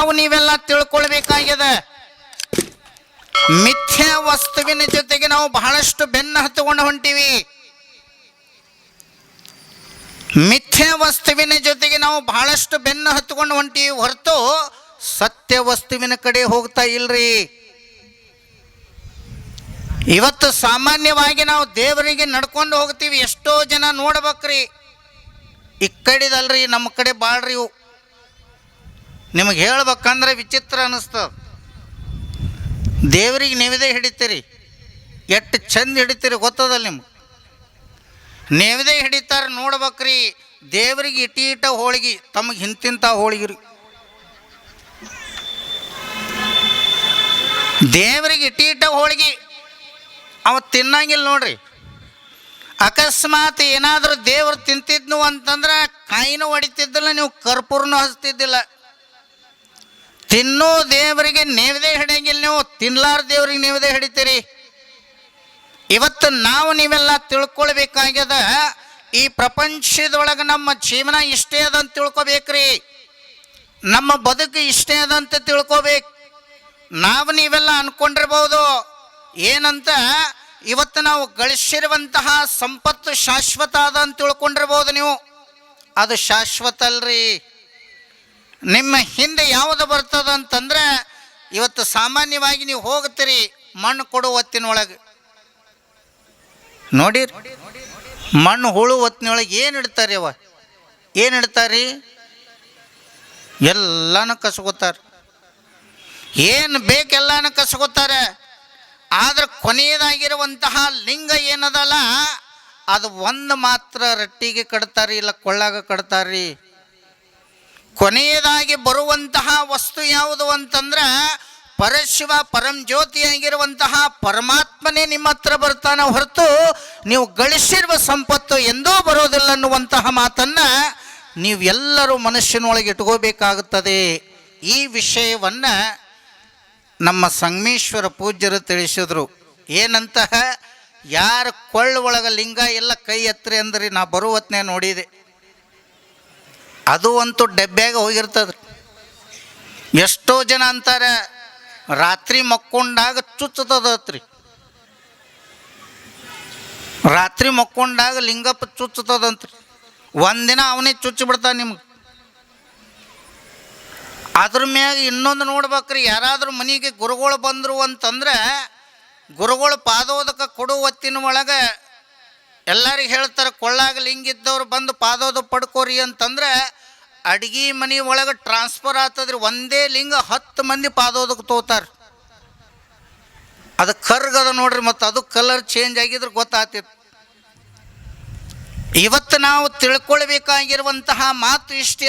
ನಾವು ನೀವೆಲ್ಲ ತಿಳ್ಕೊಳ್ಬೇಕಾಗಿದೆ. ಮಿಥ್ಯ ವಸ್ತುವಿನ ಜೊತೆಗೆ ನಾವು ಬಹಳಷ್ಟು ಬೆನ್ನ ಹತ್ತುಕೊಂಡು ಹೊಂಟಿವಿ. ಮಿಥ್ಯ ವಸ್ತುವಿನ ಜೊತೆಗೆ ನಾವು ಬಹಳಷ್ಟು ಬೆನ್ನು ಹತ್ತುಕೊಂಡು ಹೊಂಟಿವಿ. ಹೊರತು ಸತ್ಯ ವಸ್ತುವಿನ ಕಡೆ ಹೋಗ್ತಾ ಇಲ್ರಿ. ಇವತ್ತು ಸಾಮಾನ್ಯವಾಗಿ ನಾವು ದೇವರಿಗೆ ನಡ್ಕೊಂಡು ಹೋಗ್ತೀವಿ. ಎಷ್ಟೋ ಜನ ನೋಡ್ಬೇಕ್ರಿ. ಈ ಕಡೆದಲ್ರಿ ನಮ್ಮ ಕಡೆ ಬಾಳ್ರಿ ನಿಮಗೆ ಹೇಳ್ಬೇಕಂದ್ರೆ ವಿಚಿತ್ರ ಅನ್ನಿಸ್ತದ ದೇವರಿಗೆ ನೆವದೇ ಹಿಡಿತೀರಿ. ಎಷ್ಟು ಚಂದ ಹಿಡಿತೀರಿ ಗೊತ್ತದಲ್ಲ ನಿಮ್ಗೆ? ನೆವದೇ ಹಿಡಿತಾರೆ ನೋಡ್ಬೇಕ್ರಿ. ದೇವರಿಗೆ ಇಟ್ಟಿ ಇಟ ಹೋಳಿಗೆ, ತಮಗೆ ಹಿಂತಿಂತ ಹೋಳಿಗೆ ರೀ. ದೇವರಿಗೆ ಇಟಿ ಇಟ ಹೋಳಿಗೆ, ಅವ ತಿನ್ನಂಗಿಲ್ಲ ನೋಡ್ರಿ. ಅಕಸ್ಮಾತ್ ಏನಾದರೂ ದೇವ್ರು ತಿಂತಿದ್ನು ಅಂತಂದ್ರೆ ಕಾಯಿನೂ ಹೊಡಿತಿದ್ದಿಲ್ಲ, ನೀವು ಕರ್ಪೂರನೂ ಹಚ್ತಿದ್ದಿಲ್ಲ. ತಿನ್ನೋ ದೇವರಿಗೆ ನೇವದೇ ಹಿಡಿಯಂಗಿಲ್ಲ ನೀವು ತಿನ್ಲಾರ ದೇವರಿಗೆ ನೇವದೇ ಹಿಡಿತೀರಿ. ಇವತ್ತು ನಾವು ನೀವೆಲ್ಲ ತಿಳ್ಕೊಳ್ಬೇಕಾಗ್ಯದ, ಈ ಪ್ರಪಂಚದೊಳಗೆ ನಮ್ಮ ಜೀವನ ಇಷ್ಟೇ ಅದಂತ ತಿಳ್ಕೊಬೇಕ್ರಿ. ನಮ್ಮ ಬದುಕು ಇಷ್ಟೇ ಅದಂತ ತಿಳ್ಕೊಬೇಕು. ನಾವು ನೀವೆಲ್ಲ ಅನ್ಕೊಂಡಿರ್ಬೋದು. ಏನಂತ, ಇವತ್ತು ನಾವು ಗಳಿಸಿರುವಂತಹ ಸಂಪತ್ತು ಶಾಶ್ವತ ಅದ ಅಂತ ತಿಳ್ಕೊಂಡಿರ್ಬೋದು ನೀವು. ಅದು ಶಾಶ್ವತ ಅಲ್ರಿ. ನಿಮ್ಮ ಹಿಂದೆ ಯಾವುದು ಬರ್ತದ ಅಂತಂದ್ರೆ ಇವತ್ತು ಸಾಮಾನ್ಯವಾಗಿ ನೀವು ಹೋಗ್ತೀರಿ, ಮಣ್ಣು ಕೊಡು ಹೊತ್ತಿನೊಳಗೆ. ನೋಡಿ ಮಣ್ಣು ಹುಳು ಹೊತ್ತಿನೊಳಗೆ ಏನು ಇಡ್ತಾರೆ ಅವ ಏನು ಇಡ್ತಾರೀ? ಎಲ್ಲಾನು ಕಸ್ಕೋತಾರೆ ಏನು ಬೇಕೆಲ್ಲಾನು ಕಸ್ಕೋತಾರೆ ಆದ್ರೆ ಕೊನೆಯದಾಗಿರುವಂತಹ ಲಿಂಗ ಏನದಲ್ಲ, ಅದು ಒಂದು ಮಾತ್ರ ರಟ್ಟಿಗೆ ಕಟ್ತಾರಿ, ಇಲ್ಲ ಕೊಳ್ಳಾಗ ಕಟ್ತಾರ್ರಿ ಕೊನೆಯದಾಗಿ ಬರುವಂತಹ ವಸ್ತು ಯಾವುದು ಅಂತಂದ್ರೆ ಪರಶಿವ ಪರಂ ಜ್ಯೋತಿಯಾಗಿರುವಂತಹ ಪರಮಾತ್ಮನೇ ನಿಮ್ಮ ಹತ್ರ ಬರ್ತಾನೆ ಹೊರತು ನೀವು ಗಳಿಸಿರುವ ಸಂಪತ್ತು ಎಂದೂ ಬರೋದಿಲ್ಲ ಅನ್ನುವಂತಹ ಮಾತನ್ನ ನೀವೆಲ್ಲರೂ ಮನುಷ್ಯನೊಳಗೆ ಇಟ್ಕೋಬೇಕಾಗುತ್ತದೆ. ಈ ವಿಷಯವನ್ನ ನಮ್ಮ ಸಂಗಮೇಶ್ವರ ಪೂಜ್ಯರು ತಿಳಿಸಿದ್ರು. ಏನಂತಹ? ಯಾರ ಕೊಳ್ಳ ಒಳಗ ಲಿಂಗ ಎಲ್ಲ ಕೈ ಎತ್ತರಿ ಅಂದ್ರೆ, ನಾ ಬರುವತ್ನೇ ನೋಡಿದೆ. ಅದು ಅಂತೂ ಡಬ್ಬ್ಯಾಗ ಹೋಗಿರ್ತದ್ರಿ. ಎಷ್ಟೋ ಜನ ಅಂತಾರೆ, ರಾತ್ರಿ ಮಕ್ಕೊಂಡಾಗ ಚುಚ್ಚತದತ್ರಿ ರಾತ್ರಿ ಮಕ್ಕೊಂಡಾಗ ಲಿಂಗಪ್ಪ ಚುಚ್ಚತದಂತ್ರಿ ಒಂದಿನ ಅವನೇ ಚುಚ್ಚಿ ಬಿಡ್ತಾನೆ ನಿಮ್ಗೆ. ಅದ್ರ ಮ್ಯಾಗ ಇನ್ನೊಂದು ನೋಡ್ಬೇಕ್ರಿ, ಯಾರಾದ್ರೂ ಮನೆಗೆ ಗುರುಗಳು ಬಂದರು ಅಂತಂದ್ರೆ, ಗುರುಗಳು ಪಾದೋದಕ ಕೊಡು ಹೊತ್ತಿನ ಒಳಗೆ ಎಲ್ಲರಿಗೆ ಹೇಳ್ತಾರೆ, ಕೊಳ್ಳಾಗ ಲಿಂಗ ಇದ್ದವ್ರು ಬಂದು ಪಾದೋದು ಪಡ್ಕೋರಿ ಅಂತಂದ್ರೆ ಅಡ್ಗಿ ಮನೆ ಒಳಗೆ ಟ್ರಾನ್ಸ್ಫರ್ ಆಗ್ತದ್ರಿ ಒಂದೇ ಲಿಂಗ ಹತ್ತು ಮಂದಿ ಪಾದೋದಕ್ಕೆ ತೋತಾರೆ. ಅದು ಕರ್ಗದ ನೋಡ್ರಿ ಮತ್ತು ಅದು ಕಲರ್ ಚೇಂಜ್ ಆಗಿದ್ರೆ ಗೊತ್ತಾಗ್ತಿತ್ತು. ಇವತ್ತು ನಾವು ತಿಳ್ಕೊಳ್ಬೇಕಾಗಿರುವಂತಹ ಮಾತು ಇಷ್ಟೇ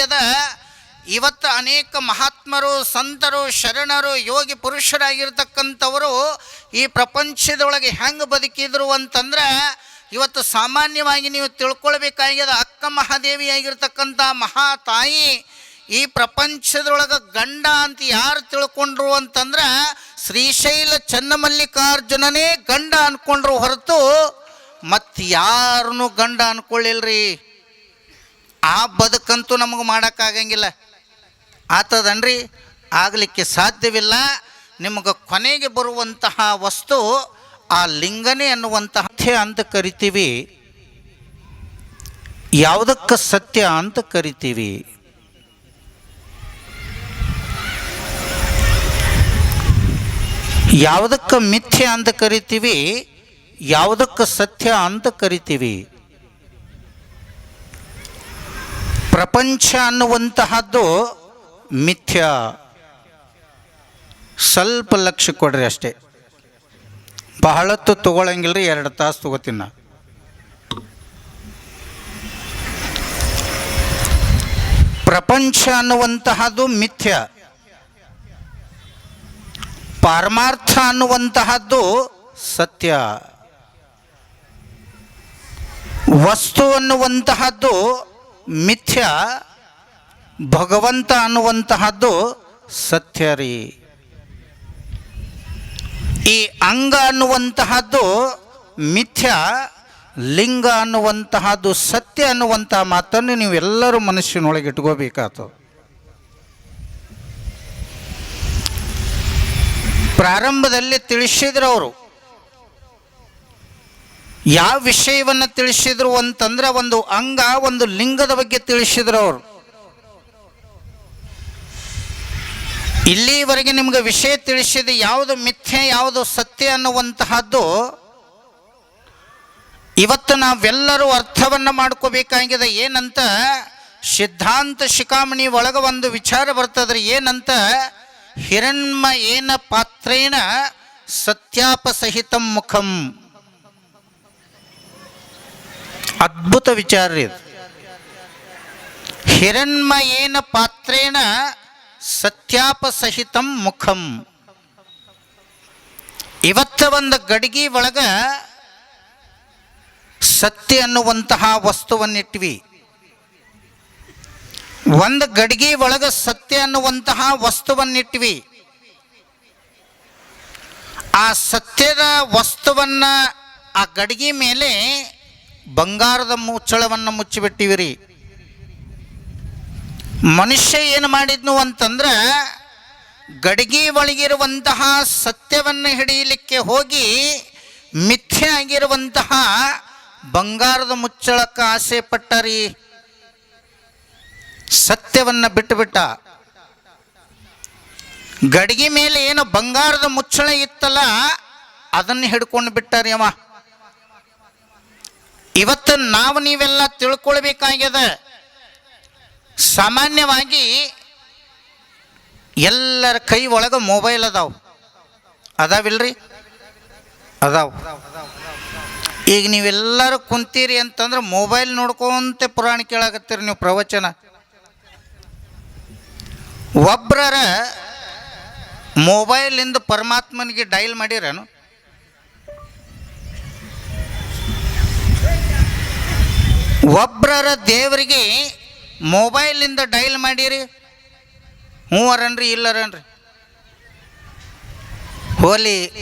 ಇವತ್ತು ಅನೇಕ ಮಹಾತ್ಮರು, ಸಂತರು, ಶರಣರು, ಯೋಗಿ ಪುರುಷರಾಗಿರ್ತಕ್ಕಂಥವರು ಈ ಪ್ರಪಂಚದೊಳಗೆ ಹೆಂಗೆ ಬದುಕಿದ್ರು ಅಂತಂದ್ರೆ ಇವತ್ತು ಸಾಮಾನ್ಯವಾಗಿ ನೀವು ತಿಳ್ಕೊಳ್ಬೇಕಾಗ್ಯದ ಅಕ್ಕ ಮಹಾದೇವಿಯಾಗಿರ್ತಕ್ಕಂಥ ಮಹಾ ತಾಯಿ ಈ ಪ್ರಪಂಚದೊಳಗೆ ಗಂಡ ಅಂತ ಯಾರು ತಿಳ್ಕೊಂಡ್ರು ಅಂತಂದ್ರೆ ಶ್ರೀಶೈಲ ಚನ್ನಮಲ್ಲಿಕಾರ್ಜುನನೇ ಗಂಡ ಅನ್ಕೊಂಡ್ರು ಹೊರತು ಮತ್ತು ಯಾರನ್ನೂ ಗಂಡ ಅನ್ಕೊಳ್ಳಿಲ್ರಿ. ಆ ಬದುಕಂತೂ ನಮಗೆ ಮಾಡೋಕ್ಕಾಗಂಗಿಲ್ಲ. ಆತದನ್ರಿ, ಆಗಲಿಕ್ಕೆ ಸಾಧ್ಯವಿಲ್ಲ. ನಿಮಗೆ ಕೊನೆಗೆ ಬರುವಂತಹ ವಸ್ತು ಆ ಲಿಂಗನೇ ಅನ್ನುವಂತಹ ಅಂತ ಕರಿತೀವಿ. ಯಾವುದಕ್ಕೆ ಸತ್ಯ ಅಂತ ಕರಿತೀವಿ. ಯಾವುದಕ್ಕೆ ಮಿಥ್ಯ ಅಂತ ಕರಿತೀವಿ, ಯಾವುದಕ್ಕೆ ಸತ್ಯ ಅಂತ ಕರಿತೀವಿ. ಪ್ರಪಂಚ ಅನ್ನುವಂತಹದ್ದು ಮಿಥ್ಯ. ಸ್ವಲ್ಪ ಲಕ್ಷ್ಯ ಕೊಡ್ರಿ ಅಷ್ಟೇ. ಬಹಳತ್ತು ತಗೊಳಂಗಿಲ್ರಿ ಎರಡು ತಾಸು ತಗೋತೀನಿ ನಾ. ಪ್ರಪಂಚ ಅನ್ನುವಂತಹದ್ದು ಮಿಥ್ಯ. ಪಾರಮಾರ್ಥ ಅನ್ನುವಂತಹದ್ದು ಸತ್ಯ. ವಸ್ತು ಅನ್ನುವಂತಹದ್ದು ಮಿಥ್ಯ. ಭಗವಂತ ಅನ್ನುವಂತಹದ್ದು ಸತ್ಯ ರೀ. ಈ ಅಂಗ ಅನ್ನುವಂತಹದ್ದು ಮಿಥ್ಯ, ಲಿಂಗ ಅನ್ನುವಂತಹದ್ದು ಸತ್ಯ ಅನ್ನುವಂತಹ ಮಾತನ್ನು ನೀವೆಲ್ಲರೂ ಮನುಷ್ಯನೊಳಗೆ ಇಟ್ಕೋಬೇಕಾತು. ಪ್ರಾರಂಭದಲ್ಲಿ ತಿಳಿಸಿದ್ರು ಅವರು. ಯಾವ ವಿಷಯವನ್ನು ತಿಳಿಸಿದ್ರು ಅಂತಂದ್ರೆ ಒಂದು ಅಂಗ, ಒಂದು ಲಿಂಗದ ಬಗ್ಗೆ ತಿಳಿಸಿದ್ರು ಅವರು. ಇಲ್ಲಿವರೆಗೆ ನಿಮ್ಗೆ ವಿಷಯ ತಿಳಿಸಿದ ಯಾವುದು ಮಿಥ್ಯೆ, ಯಾವುದು ಸತ್ಯ ಅನ್ನುವಂತಹದ್ದು ಇವತ್ತು ನಾವೆಲ್ಲರೂ ಅರ್ಥವನ್ನು ಮಾಡ್ಕೋಬೇಕಾಗಿದೆ. ಏನಂತ? ಸಿದ್ಧಾಂತ ಶಿಖಾಮಣಿ ಒಳಗೆ ಒಂದು ವಿಚಾರ ಬರ್ತದ್ರಿ. ಏನಂತ? ಹಿರಣ್ಮ ಏನ ಪಾತ್ರೇಣ ಸತ್ಯಾಪಸಹಿತಂ ಮುಖಂ. ಅದ್ಭುತ ವಿಚಾರ ಇದು. ಹಿರಣ್ಮ ಏನ ಪಾತ್ರೇಣ ಸತ್ಯಾಪಸಹಿತಂ ಮುಖಂ. ಇವತ್ತ ಒಂದು ಗಡಿಗೆ ಒಳಗ ಸತ್ಯ ಅನ್ನುವಂತಹ ವಸ್ತುವನ್ನಿಟ್ವಿ. ಒಂದು ಗಡಿಗೆ ಒಳಗ ಸತ್ಯ ಅನ್ನುವಂತಹ ವಸ್ತುವನ್ನಿಟ್ವಿ. ಆ ಸತ್ಯದ ವಸ್ತುವನ್ನ ಆ ಗಡಿಗೆ ಮೇಲೆ ಬಂಗಾರದ ಮುಚ್ಚಳವನ್ನು ಮುಚ್ಚಿಬಿಟ್ಟಿವಿ ರೀ ಮನುಷ್ಯ ಏನು ಮಾಡಿದ್ನು ಅಂತಂದ್ರೆ ಗಡಿಗೆ ಒಳಗಿರುವಂತಹ ಸತ್ಯವನ್ನು ಹಿಡಿಯಲಿಕ್ಕೆ ಹೋಗಿ ಮಿಥ್ಯ ಆಗಿರುವಂತಹ ಬಂಗಾರದ ಮುಚ್ಚಳಕ್ಕೆ ಆಸೆ ಪಟ್ಟರಿ. ಸತ್ಯವನ್ನು ಬಿಟ್ಟುಬಿಟ್ಟ. ಗಡಿಗೆ ಮೇಲೆ ಏನು ಬಂಗಾರದ ಮುಚ್ಚಳ ಇತ್ತಲ್ಲ, ಅದನ್ನು ಹಿಡ್ಕೊಂಡು ಬಿಟ್ಟಾರಿ ಅವ. ಇವತ್ತು ನಾವು ನೀವೆಲ್ಲ ತಿಳ್ಕೊಳ್ಬೇಕಾಗ್ಯದ. ಸಾಮಾನ್ಯವಾಗಿ ಎಲ್ಲರ ಕೈ ಒಳಗೆ ಮೊಬೈಲ್ ಅದಾವ. ಅದಾವಿಲ್ರಿ? ಅದಾವ. ಈಗ ನೀವೆಲ್ಲರೂ ಕುಂತೀರಿ ಅಂತಂದ್ರೆ ಮೊಬೈಲ್ ನೋಡ್ಕೊಂತ ಪುರಾಣ ಕೇಳಾಕತ್ತೀರಿ ನೀವು ಪ್ರವಚನ. ಒಬ್ಬರ ಮೊಬೈಲಿಂದ ಪರಮಾತ್ಮನಿಗೆ ಡೈಲ್ ಮಾಡಿರೇನು? ಒಬ್ಬರ ದೇವರಿಗೆ ಮೊಬೈಲಿಂದ ಡೈಲ್ ಮಾಡಿರಿ. ಹ್ಞೂ ಅರನ್ರಿ ಇಲ್ಲರನ್ರಿ. ಹೋಲಿ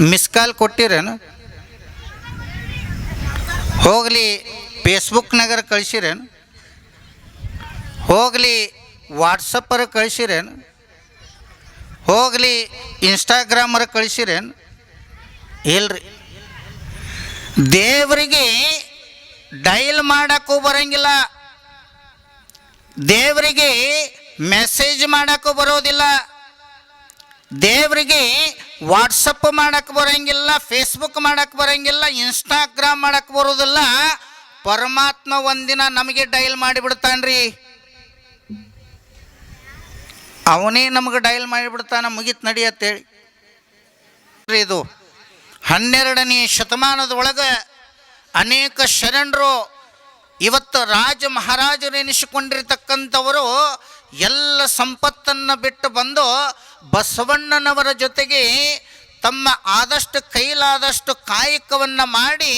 ಮಿಸ್ ಕಾಲ್ ಕೊಟ್ಟಿರೇನು? ಹೋಗಲಿ ಫೇಸ್ಬುಕ್ನಾಗರ ಕಳಿಸಿರೇನು? ಹೋಗಲಿ ವಾಟ್ಸಪ್ಪರ ಕಳಿಸಿರೇನು? ಹೋಗಲಿ ಇನ್ಸ್ಟಾಗ್ರಾಮರ ಕಳಿಸಿರೇನು? ಇಲ್ರಿ. ದೇವರಿಗೆ ಡೈಲ್ ಮಾಡೋಕ್ಕೂ ಬರಂಗಿಲ್ಲ. ದೇವರಿಗೆ ಮೆಸೇಜ್ ಮಾಡಕ್ಕೂ ಬರೋದಿಲ್ಲ. ದೇವರಿಗೆ ವಾಟ್ಸಪ್ ಮಾಡಕ್ಕೆ ಬರೋಂಗಿಲ್ಲ ಫೇಸ್ಬುಕ್ ಮಾಡಕ್ಕೆ ಬರೋಂಗಿಲ್ಲ ಇನ್ಸ್ಟಾಗ್ರಾಮ್ ಮಾಡೋಕ್ಕೆ ಬರೋದಿಲ್ಲ. ಪರಮಾತ್ಮ ಒಂದಿನ ನಮಗೆ ಡೈಲ್ ಮಾಡಿಬಿಡ್ತಾನ್ರಿ. ಅವನೇ ನಮಗೆ ಡೈಲ್ ಮಾಡಿಬಿಡ್ತಾನ, ಮುಗಿತ್ ನಡಿ ಅಂತೇಳಿ. ಇದು ಹನ್ನೆರಡನೇ ಶತಮಾನದೊಳಗೆ ಅನೇಕ ಶರಣರು ಇವತ್ತು ರಾಜ ಮಹಾರಾಜರು ಎನಿಸಿಕೊಂಡಿರ್ತಕ್ಕಂಥವರು ಎಲ್ಲ ಸಂಪತ್ತನ್ನು ಬಿಟ್ಟು ಬಂದು ಬಸವಣ್ಣನವರ ಜೊತೆಗೆ ತಮ್ಮ ಆದಷ್ಟು ಕೈಲಾದಷ್ಟು ಕಾಯಕವನ್ನು ಮಾಡಿ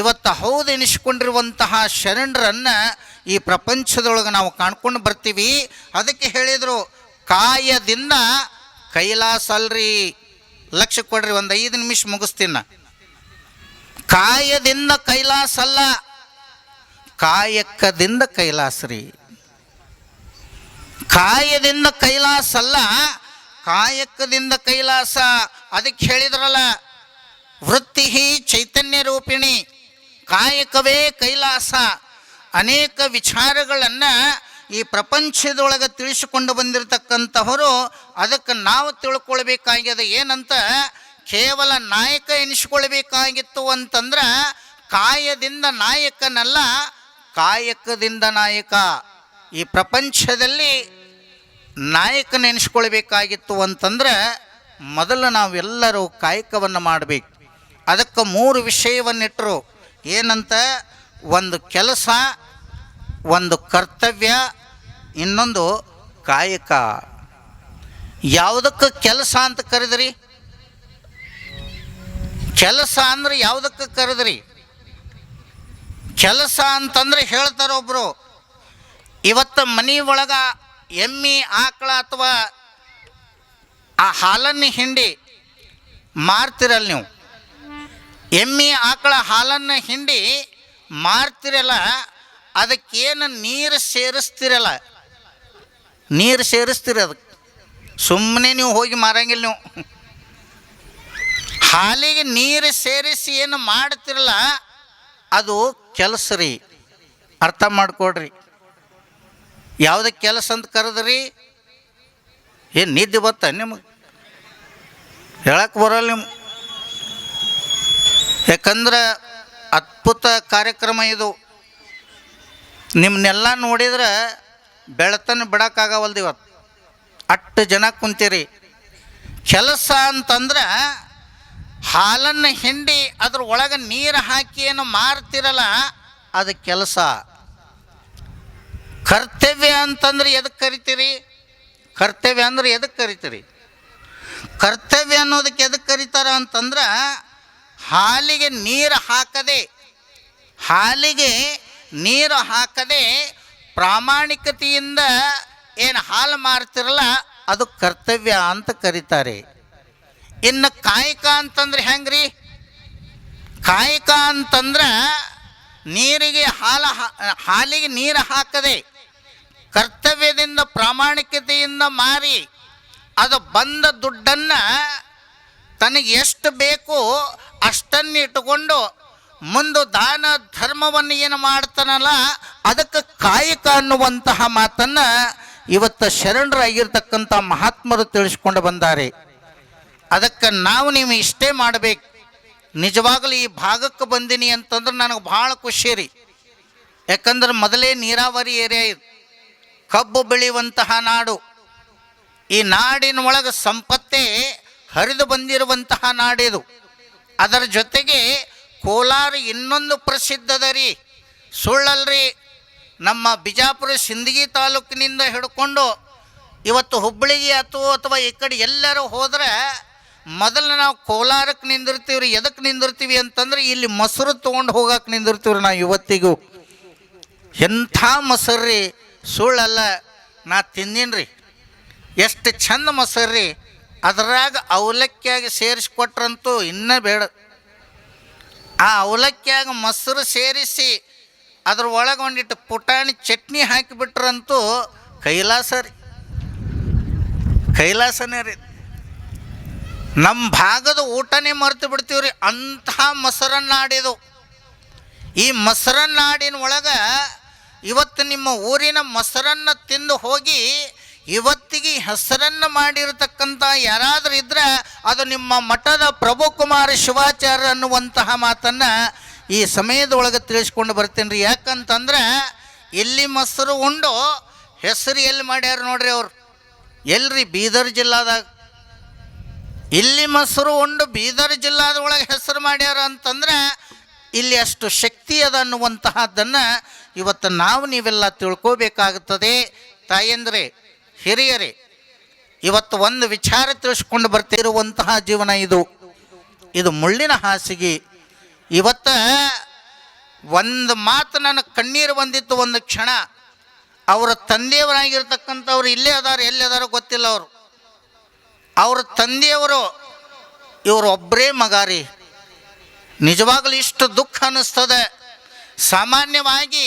ಇವತ್ತು ಹೌದು ಎನಿಸಿಕೊಂಡಿರುವಂತಹ ಶರಣರನ್ನು ಈ ಪ್ರಪಂಚದೊಳಗೆ ನಾವು ಕಾಣ್ಕೊಂಡು ಬರ್ತೀವಿ ಅದಕ್ಕೆ ಹೇಳಿದರು, ಕಾಯದಿಂದ ಕೈಲಾಸ ಅಲ್ರಿ ಲಕ್ಷ್ಯ ಕೊಡ್ರಿ, ಒಂದು ಐದು ನಿಮಿಷ ಮುಗಿಸ್ತೀನಿ. ಕಾಯದಿಂದ ಕೈಲಾಸ ಅಲ್ಲ ಕಾಯಕದಿಂದ ಕೈಲಾಸ ರೀ ಕಾಯದಿಂದ ಕೈಲಾಸ ಅಲ್ಲ ಕಾಯಕದಿಂದ ಕೈಲಾಸ. ಅದಕ್ಕೆ ಹೇಳಿದ್ರಲ್ಲ, ವೃತ್ತಿ ಚೈತನ್ಯ ರೂಪಿಣಿ, ಕಾಯಕವೇ ಕೈಲಾಸ. ಅನೇಕ ವಿಚಾರಗಳನ್ನು ಈ ಪ್ರಪಂಚದೊಳಗೆ ತಿಳಿಸಿಕೊಂಡು ಬಂದಿರತಕ್ಕಂಥವರು ಅದಕ್ಕೆ ನಾವು ತಿಳ್ಕೊಳ್ಬೇಕಾಗ್ಯದ ಏನಂತ, ಕೇವಲ ನಾಯಕ ಎನಿಸ್ಕೊಳ್ಬೇಕಾಗಿತ್ತು ಅಂತಂದ್ರೆ, ಕಾಯದಿಂದ ನಾಯಕನಲ್ಲ ಕಾಯಕದಿಂದ ನಾಯಕ, ಈ ಪ್ರಪಂಚದಲ್ಲಿ ನಾಯಕ ನೆನೆಸ್ಕೊಳ್ಬೇಕಾಗಿತ್ತು ಅಂತಂದ್ರೆ ಮೊದಲು ನಾವೆಲ್ಲರೂ ಕಾಯಕವನ್ನು ಮಾಡಬೇಕು. ಅದಕ್ಕೆ ಮೂರು ವಿಷಯವನ್ನಿಟ್ಟರು ಏನಂತ? ಒಂದು ಕೆಲಸ, ಒಂದು ಕರ್ತವ್ಯ, ಇನ್ನೊಂದು ಕಾಯಕ. ಯಾವುದಕ್ಕೆ ಕೆಲಸ ಅಂತ ಕರೆದ್ರಿ? ಕೆಲಸ ಅಂದ್ರೆ ಯಾವುದಕ್ಕೆ ಕರೆದ್ರಿ? ಕೆಲಸ ಅಂತಂದ್ರೆ ಹೇಳ್ತಾರೆ ಒಬ್ಬರು ಇವತ್ತು ಮನೆ ಒಳಗೆ ಎಮ್ಮಿ, ಆಕಳ ಅಥವಾ ಆ ಹಾಲನ್ನು ಹಿಂಡಿ ಮಾರ್ತಿರಲ್ಲ ನೀವು. ಎಮ್ಮಿ, ಆಕಳ ಹಾಲನ್ನು ಹಿಂಡಿ ಮಾರ್ತಿರಲ್ಲ, ಅದಕ್ಕೇನು ನೀರು ಸೇರಿಸ್ತಿರಲ್ಲ. ನೀರು ಸೇರಿಸ್ತೀರಿ ಅದಕ್ಕೆ ಸುಮ್ಮನೆ ನೀವು ಹೋಗಿ ಮಾರಂಗಿಲ್ಲ ನೀವು. ಹಾಲಿಗೆ ನೀರು ಸೇರಿಸಿ ಏನು ಮಾಡ್ತಿರಲ್ಲ, ಅದು ಕೆಲಸ ರೀ. ಅರ್ಥ ಮಾಡ್ಕೊಡ್ರಿ ಯಾವುದೇ ಕೆಲಸ ಅಂತ ಕರೆದ್ರಿ? ಏನು ನಿದ್ದೆ ಬತ್ತ ನಿಮಗೆ? ಹೇಳಕ್ಕೆ ಬರಲ್ಲ ನಿಮ್ಮ ಯಾಕಂದ್ರೆ ಅದ್ಭುತ ಕಾರ್ಯಕ್ರಮ ಇದು. ನಿಮ್ಮನ್ನೆಲ್ಲ ನೋಡಿದ್ರೆ ಬೆಳತನ ಬಿಡೋಕ್ಕಾಗವಲ್ದು ಇವತ್ತು. ಅಷ್ಟು ಜನ ಕುಂತೀರಿ. ಕೆಲಸ ಅಂತಂದ್ರೆ ಹಾಲನ್ನು ಹಿಂಡಿ ಅದ್ರ ಒಳಗೆ ನೀರು ಹಾಕಿ ಏನು ಮಾರ್ತಿರಲ್ಲ, ಅದು ಕೆಲಸ. ಕರ್ತವ್ಯ ಅಂತಂದ್ರೆ ಎದಕ್ಕೆ ಕರಿತೀರಿ? ಕರ್ತವ್ಯ ಅಂದ್ರೆ ಎದಕ್ಕೆ ಕರಿತೀರಿ? ಕರ್ತವ್ಯ ಅನ್ನೋದಕ್ಕೆ ಎದಕ್ಕೆ ಕರೀತಾರ ಅಂತಂದ್ರೆ, ಹಾಲಿಗೆ ನೀರು ಹಾಕದೆ, ಹಾಲಿಗೆ ನೀರು ಹಾಕದೆ ಪ್ರಾಮಾಣಿಕತೆಯಿಂದ ಏನು ಹಾಲು ಮಾರ್ತಿರಲ್ಲ, ಅದು ಕರ್ತವ್ಯ ಅಂತ ಕರೀತಾರೆ. ಇನ್ನು ಕಾಯಕ ಅಂತಂದ್ರೆ ಹೆಂಗ್ರಿ? ಕಾಯಕ ಅಂತಂದ್ರೆ ನೀರಿಗೆ ಹಾಲ ಹಾಲಿಗೆ ನೀರು ಹಾಕದೆ ಕರ್ತವ್ಯದಿಂದ ಪ್ರಾಮಾಣಿಕತೆಯಿಂದ ಮಾರಿ ಅದು ಬಂದ ದುಡ್ಡನ್ನು ತನಗೆ ಎಷ್ಟು ಬೇಕು ಅಷ್ಟನ್ನು ಇಟ್ಟುಕೊಂಡು ಮುಂದೆ ದಾನ ಧರ್ಮವನ್ನು ಏನು ಮಾಡ್ತಾನಲ್ಲ, ಅದಕ್ಕೆ ಕಾಯಕ ಅನ್ನುವಂತಹ ಮಾತನ್ನು ಇವತ್ತು ಶರಣರಾಗಿರ್ತಕ್ಕಂಥ ಮಹಾತ್ಮರು ತಿಳಿಸ್ಕೊಂಡು ಬಂದ್ದಾರೆ ಅದಕ್ಕೆ ನಾವು ನೀವು ಇಷ್ಟೇ ಮಾಡಬೇಕು. ನಿಜವಾಗಲೂ ಈ ಭಾಗಕ್ಕೆ ಬಂದೀನಿ ಅಂತಂದ್ರೆ ನನಗೆ ಭಾಳ ಖುಷಿ ರೀ. ಯಾಕಂದ್ರೆ ಮೊದಲೇ ನೀರಾವರಿ ಏರಿಯಾ ಇದು. ಕಬ್ಬು ಬೆಳೆಯುವಂತಹ ನಾಡು. ಈ ನಾಡಿನ ಒಳಗೆ ಸಂಪತ್ತೇ ಹರಿದು ಬಂದಿರುವಂತಹ ನಾಡಿದು. ಅದರ ಜೊತೆಗೆ ಕೋಲಾರ ಇನ್ನೊಂದು ಪ್ರಸಿದ್ಧದ ರೀ. ಸುಳ್ಳಲ್ರಿ, ನಮ್ಮ ಬಿಜಾಪುರ ಸಿಂದಗಿ ತಾಲೂಕಿನಿಂದ ಹಿಡ್ಕೊಂಡು ಇವತ್ತು ಹುಬ್ಬಳ್ಳಿಗೆ ಅಥವಾ ಅಥವಾ ಈ ಕಡೆ ಎಲ್ಲರೂ ಹೋದ್ರೆ ಮೊದಲು ನಾವು ಕೋಲಾರಕ್ಕೆ ನಿಂದಿರ್ತೀವಿ ರೀ ಎದಕ್ಕೆ ನಿಂದಿರ್ತೀವಿ ಅಂತಂದ್ರೆ ಇಲ್ಲಿ ಮೊಸರು ತೊಗೊಂಡು ಹೋಗಕ್ಕೆ ನಿಂದಿರ್ತೀವಿ ರೀ ನಾವು ಇವತ್ತಿಗೂ. ಎಂಥ ಮೊಸರು ರೀ ಸುಳ್ಳಲ್ಲ, ನಾ ತಿಂದೀನಿ ಎಷ್ಟು ಚಂದ ಮೊಸರು ರೀ ಅದ್ರಾಗ ಅವಲಕ್ಕಿಯಾಗಿ ಸೇರಿಸ್ಕೊಟ್ರಂತೂ ಇನ್ನೂ ಬೇಡ. ಆ ಅವಲಕ್ಕಿಯಾಗ ಮೊಸರು ಸೇರಿಸಿ, ಅದ್ರ ಒಳಗೆ ಒಂದಿಟ್ಟು ಪುಟಾಣಿ ಚಟ್ನಿ ಹಾಕಿಬಿಟ್ರಂತೂ ಕೈಲಾಸ ರೀ. ಕೈಲಾಸನೇ ರೀ. ನಮ್ಮ ಭಾಗದ ಊಟನೇ ಮರೆತು ಬಿಡ್ತೀವಿ ರೀ ಅಂಥ ಮೊಸರನ್ನಾಡಿದು. ಈ ಮೊಸರನ್ನಾಡಿನ ಒಳಗೆ ಇವತ್ತು ನಿಮ್ಮ ಊರಿನ ಮೊಸರನ್ನು ತಿಂದು ಹೋಗಿ ಇವತ್ತಿಗೆ ಹೆಸರನ್ನು ಮಾಡಿರತಕ್ಕಂಥ ಯಾರಾದರೂ ಇದ್ದರೆ ಅದು ನಿಮ್ಮ ಮಠದ ಪ್ರಭು ಕುಮಾರ ಶಿವಾಚಾರ್ಯ ಅನ್ನುವಂತಹ ಮಾತನ್ನು ಈ ಸಮಯದೊಳಗೆ ತಿಳಿಸ್ಕೊಂಡು ಬರ್ತೀನಿ ರೀ ಯಾಕಂತಂದ್ರೆ ಎಲ್ಲಿ ಮೊಸರು ಉಂಡು, ಹೆಸರು ಎಲ್ಲಿ ಮಾಡ್ಯಾರ ನೋಡ್ರಿ ಅವ್ರು. ಎಲ್ರಿ ಬೀದರ್ ಜಿಲ್ಲಾದಾಗ. ಇಲ್ಲಿ ಮೊಸರು ಉಂಡು, ಬೀದರ್ ಜಿಲ್ಲಾದ ಒಳಗೆ ಹೆಸರು ಮಾಡ್ಯಾರ ಅಂತಂದ್ರೆ ಇಲ್ಲಿ ಅಷ್ಟು ಶಕ್ತಿ ಅದ ಅನ್ನುವಂತಹದ್ದನ್ನು ಇವತ್ತು ನಾವು ನೀವೆಲ್ಲ ತಿಳ್ಕೋಬೇಕಾಗುತ್ತದೆ. ತಾಯಂದ್ರೆ, ಹಿರಿಯರೇ, ಇವತ್ತು ಒಂದು ವಿಚಾರ ತಿಳಿಸ್ಕೊಂಡು ಬರ್ತಿರುವಂತಹ ಜೀವನ ಇದು. ಇದು ಮುಳ್ಳಿನ ಹಾಸಿಗೆ. ಇವತ್ತ ಒಂದು ಮಾತು ನನ್ನ ಕಣ್ಣೀರು ಬಂದಿತ್ತು ಒಂದು ಕ್ಷಣ. ಅವರ ತಂದೆಯವರಾಗಿರ್ತಕ್ಕಂಥವ್ರು ಇಲ್ಲೇ ಅದಾರ, ಎಲ್ಲಿ ಅದಾರೋ ಗೊತ್ತಿಲ್ಲ ಅವರು. ಅವ್ರ ತಂದೆಯವರು ಇವರು ಒಬ್ಬರೇ ಮಗ ರೀ ನಿಜವಾಗಲೂ ಇಷ್ಟು ದುಃಖ ಅನ್ನಿಸ್ತದೆ. ಸಾಮಾನ್ಯವಾಗಿ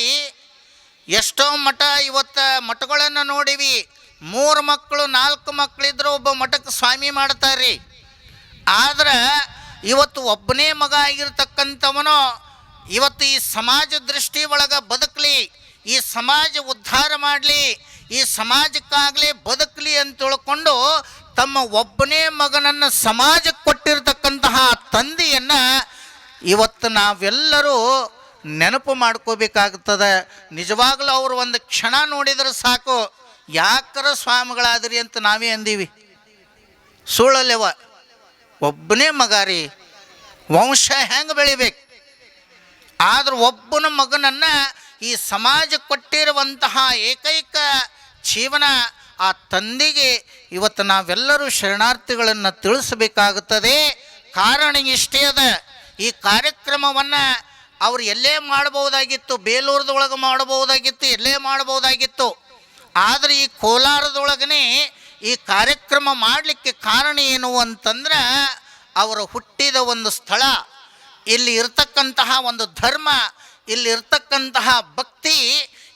ಎಷ್ಟೋ ಮಠ ಇವತ್ತು ಮಠಗಳನ್ನು ನೋಡಿವಿ. ಮೂರು ಮಕ್ಕಳು, ನಾಲ್ಕು ಮಕ್ಕಳಿದ್ರು ಒಬ್ಬ ಮಠಕ್ಕೆ ಸ್ವಾಮಿ ಮಾಡ್ತಾರೆ. ಆದ್ರೆ ಇವತ್ತು ಒಬ್ಬನೇ ಮಗ ಆಗಿರ್ತಕ್ಕಂಥವನು ಇವತ್ತು ಈ ಸಮಾಜ ದೃಷ್ಟಿ ಒಳಗೆ ಬದುಕಲಿ, ಈ ಸಮಾಜ ಉದ್ಧಾರ ಮಾಡಲಿ, ಈ ಸಮಾಜಕ್ಕಾಗಲಿ ಬದುಕಲಿ ಅಂತ ತಿಳ್ಕೊಂಡು ತಮ್ಮ ಒಬ್ಬನೇ ಮಗನನ್ನು ಸಮಾಜಕ್ಕೆ ಕೊಟ್ಟಿರತಕ್ಕಂತಹ ತಂದೆಯನ್ನು ಇವತ್ತು ನಾವೆಲ್ಲರೂ ನೆನಪು ಮಾಡ್ಕೋಬೇಕಾಗ್ತದೆ. ನಿಜವಾಗ್ಲೂ ಅವರು ಒಂದು ಕ್ಷಣ ನೋಡಿದರೆ ಸಾಕು. ಯಾಕರ ಸ್ವಾಮಿಗಳಾದ್ರಿ ಅಂತ ನಾವೇ ಅಂದೀವಿ. ಸುಳ್ಳಲ್ಲೆವ. ಒಬ್ಬನೇ ಮಗ ರೀ. ವಂಶ ಹೆಂಗೆ ಬೆಳಿಬೇಕು? ಆದ್ರೆ ಒಬ್ಬನ ಮಗನನ್ನು ಈ ಸಮಾಜ ಕೊಟ್ಟಿರುವಂತಹ ಏಕೈಕ ಜೀವನ ಆ ತಂದೆಗೆ ಇವತ್ತು ನಾವೆಲ್ಲರೂ ಶರಣಾರ್ಥಿಗಳನ್ನು ತಿಳಿಸಬೇಕಾಗುತ್ತದೆ. ಕಾರಣ ಇಷ್ಟೇ ಅದ. ಈ ಕಾರ್ಯಕ್ರಮವನ್ನು ಅವ್ರು ಎಲ್ಲೇ ಮಾಡಬಹುದಾಗಿತ್ತು, ಬೇಲೂರದೊಳಗೆ ಮಾಡಬಹುದಾಗಿತ್ತು, ಎಲ್ಲೇ ಮಾಡಬಹುದಾಗಿತ್ತು. ಆದರೆ ಈ ಕೋಲಾರದೊಳಗನೆ ಈ ಕಾರ್ಯಕ್ರಮ ಮಾಡಲಿಕ್ಕೆ ಕಾರಣ ಏನು ಅಂತಂದ್ರೆ ಅವರು ಹುಟ್ಟಿದ ಒಂದು ಸ್ಥಳ, ಇಲ್ಲಿ ಇರ್ತಕ್ಕಂತಹ ಒಂದು ಧರ್ಮ, ಇಲ್ಲಿ ಇರ್ತಕ್ಕಂತಹ ಭಕ್ತಿ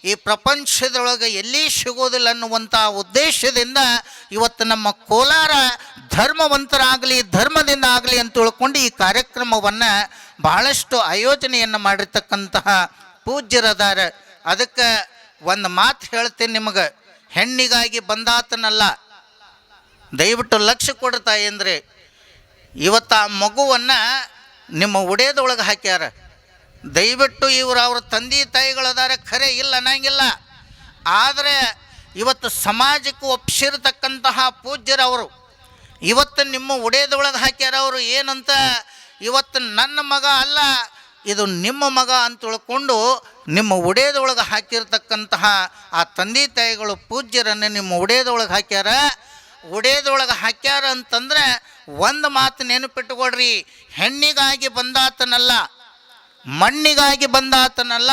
ಈ ಪ್ರಪಂಚದೊಳಗೆ ಎಲ್ಲಿ ಸಿಗೋದಿಲ್ಲ ಅನ್ನುವಂಥ ಉದ್ದೇಶದಿಂದ ಇವತ್ತು ನಮ್ಮ ಕೋಲಾರ ಧರ್ಮವಂತರಾಗಲಿ, ಧರ್ಮದಿಂದ ಆಗಲಿ ಅಂತ ತಿಳ್ಕೊಂಡು ಈ ಕಾರ್ಯಕ್ರಮವನ್ನು ಬಹಳಷ್ಟು ಆಯೋಜನೆಯನ್ನು ಮಾಡಿರ್ತಕ್ಕಂತಹ ಪೂಜ್ಯರದಾರ. ಅದಕ್ಕೆ ಒಂದು ಮಾತು ಹೇಳ್ತೀನಿ ನಿಮಗೆ. ಹೆಣ್ಣಿಗಾಗಿ ಬಂದಾತನಲ್ಲ. ದಯವಿಟ್ಟು ಲಕ್ಷ್ಯ ಕೊಡ್ತಾ ಅಂದರೆ ಇವತ್ತು ಆ ಮಗುವನ್ನು ನಿಮ್ಮ ಉಡೇದೊಳಗೆ ಹಾಕ್ಯಾರ. ದಯವಿಟ್ಟು ಇವರು ಅವ್ರ ತಂದೆ ತಾಯಿಗಳದಾರ ಖರೆ ಇಲ್ಲ, ಅನ್ನಂಗಿಲ್ಲ. ಆದರೆ ಇವತ್ತು ಸಮಾಜಕ್ಕೆ ಒಪ್ಸಿರತಕ್ಕಂತಹ ಪೂಜ್ಯರವರು ಇವತ್ತು ನಿಮ್ಮ ಉಡೇದೊಳಗೆ ಹಾಕ್ಯಾರ ಅವರು ಏನಂತ ಇವತ್ತು ನನ್ನ ಮಗ ಅಲ್ಲ, ಇದು ನಿಮ್ಮ ಮಗ ಅಂತ ತಿಳ್ಕೊಂಡು ನಿಮ್ಮ ಉಡೇದೊಳಗೆ ಹಾಕಿರ್ತಕ್ಕಂತಹ ಆ ತಂದೆ ತಾಯಿಗಳು ಪೂಜ್ಯರನ್ನು ನಿಮ್ಮ ಉಡೇದೊಳಗೆ ಹಾಕ್ಯಾರ. ಉಡೇದೊಳಗೆ ಹಾಕ್ಯಾರ ಅಂತಂದ್ರೆ ಒಂದು ಮಾತು ನೆನಪಿಟ್ಟುಕೊಡ್ರಿ ಹೆಣ್ಣಿಗಾಗಿ ಬಂದಾತನಲ್ಲ. ಮಣ್ಣಿಗಾಗಿ ಬಂದಾತನಲ್ಲ